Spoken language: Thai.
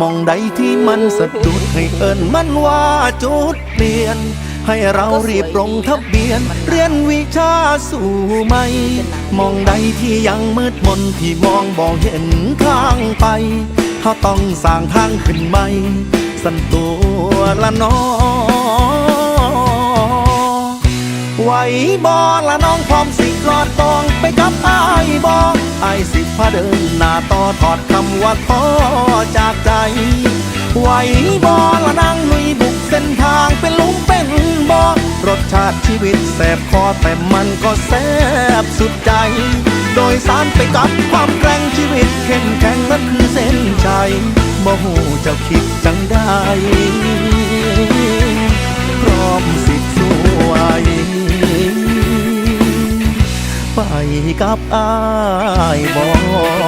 มองใดที่มันสะดุดให้เอิญมันว่าจุดเปลี่ยน ให้เรารีบลงทะเบียน เรียนวิชาสู่ไหม มองใดที่ยังมืดมนที่มองบ่เห็นทางไปเขาต้องสร้างทางขึ้นใหม่ สันตัวละน้อไหวบอละน้องพร้อมสิรอดตองไปกับอายบออายสิพาเดินหน้าต่อถอดคำว่าท้อใจ บอละนางลุยบุกเส้นทางเป็นหลุมเป็นบอรสชาติชีวิตแสบคอแต่มันก็แสบสุดใจ โดยสารไปกับความแกร่งชีวิตเข้มแข็งนั่นคือเส้นชัยบ่หูเจ้าคิดจังได้พร้อมสิสวยไปกับอายบอ